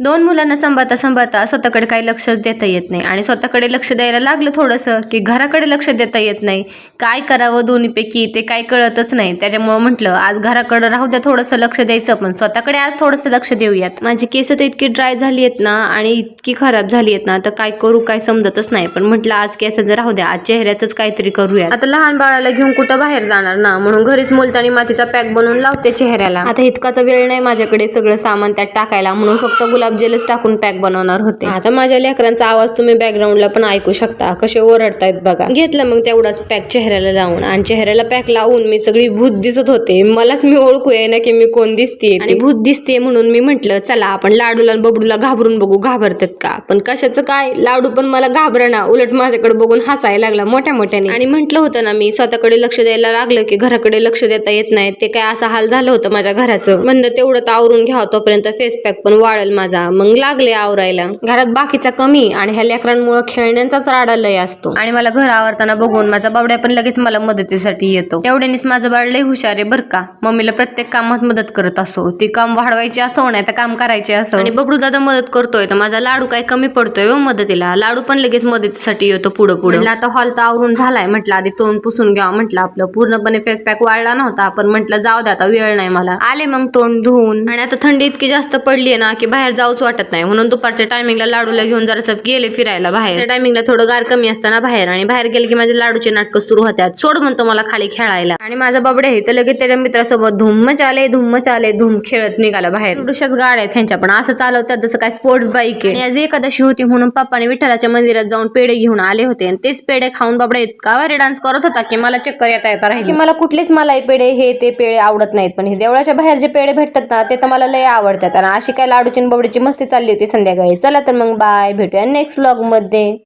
दोन मुलांना सांभाळता सांभाळता स्वतःकडे काही लक्षच देता येत नाही आणि स्वतःकडे लक्ष द्यायला लागलं थोडंसं की घराकडे लक्ष देता येत नाही. काय करावं दोन्हीपैकी? ते काय कळतच नाही. त्याच्यामुळं म्हटलं आज घराकडे राहू द्या थोडंसं लक्ष द्यायचं पण स्वतःकडे आज थोडंसं लक्ष देऊयात. माझी केस तर इतकी ड्राय झाली आहेत ना आणि इतकी खराब झाली आहेत ना तर काय करू काय समजतच नाही. पण म्हटलं आज केस राहू द्या आज चेहऱ्याच काहीतरी करूया आता लहान बाळाला घेऊन कुठं बाहेर जाणार ना? म्हणून घरीच मुलतानी मातीचा पॅक बनवून लावते चेहऱ्याला. आता इतका तर वेळ नाही माझ्याकडे सगळं सामान त्यात टाकायला. म्हणून फक्त गुलाबजेलच टाकून पॅक बनवणार होते. आता माझ्या लेकरांचा आवाज तुम्ही बॅकग्राऊंडला पण ऐकू शकता. कसे ओरडतायत बघा. घेतलं मग तेवढाच पॅक चेहऱ्याला लावून. आणि चेहऱ्याला पॅक लावून मी सगळी भूत दिसत होते. मलाच मी ओळखू आहे ना की मी कोण दिसते आणि भूत दिसते म्हणून मी म्हंटल चला आपण लाडूला आणि बबडूला घाबरून बघू. घाबरतात का? पण कशाचं काय? लाडू पण मला घाबरणा. उलट माझ्याकडे बघून हसायला लागला मोठ्या मोठ्याने. आणि म्हंटल होतं ना मी स्वतःकडे लक्ष द्यायला लागलं की घराकडे लक्ष देता येत नाही. ते काय असा हाल झालं होतं माझ्या घराचं? म्हणलं तेवढं तर आवरून घ्यावं तोपर्यंत फेस पॅक पण वाळल माझा. मग लागले आवरायला. घरात बाकीचा कमी आणि ह्या लेकरांमुळे खेळण्यांचाच राडा लय असतो. आणि मला घर आवरताना बघून माझा बावड्या पण लगेच मला मदतीसाठी येतो. तेवढ्यानेच माझं बाळ लय हुशार आहे बरं का. मम्मीला प्रत्येक कामात मदत करत असो ती काम वाढवायची असो नाही तर काम करायचे असो. आणि बबडू दादा मदत करतोय तर माझा लाडू काय कमी पडतोय हो मदतीला. लाडू पण लगेच मदतीसाठी येतो पुढं पुढे. आता हॉल तर आवरून झालाय म्हटलं आधी तोंड पुसून घ्यावं म्हटलं आपलं पूर्णपणे फेस पॅक वाढला नव्हता पण म्हटलं जाऊ दे आता वेळ नाही मला. आले मग तोंड धुवून. आणि आता थंडी इतकी जास्त पडली ना की बाहेर जाऊच वाटत नाही. म्हणून दुपारच्या टायमिंगला लाडूला घेऊन जरासं गेले फिरायला बाहेर. टायमिंगला थोडं गार कमी असताना बाहेर आणि बाहेर गेले की माझे लाडूचे नाटकं सुरू होत्यात सोड म्हणतो मला खाली खेळायला. आणि माझा बाबडे आहे तर लगेच त्याच्या मित्रासोबत धुम्म चाले धुम्म चाले धुम खेळत निघाला बाहेर. थोड्याशाच गाड्या आहेत त्यांच्या पण. असं चालवतात जसं काय स्पोर्ट्स बाईक आहे. आज एकादशी होती म्हणून पप्पाने विठ्ठलाच्या मंदिरात जाऊन पेढे घेऊन आले होते. आणि तेच पेढे खाऊन बाबडे इतका भारी डान्स करत होता की मला चक्कर येता येता राहील. की मला कुठलेच मलाई पेढे हे ते पेढे आवडत नाहीत. पण हे देवळाच्या बाहेर जे पेढे भेटतात ना ते तर मला लय आवडतात. आणि अशी काय लाडूची बाबडे थोडीशी मस्ती चालली होती संध्याकाळी. चला तर मग बाय भेटूया नेक्स्ट ब्लॉगमध्ये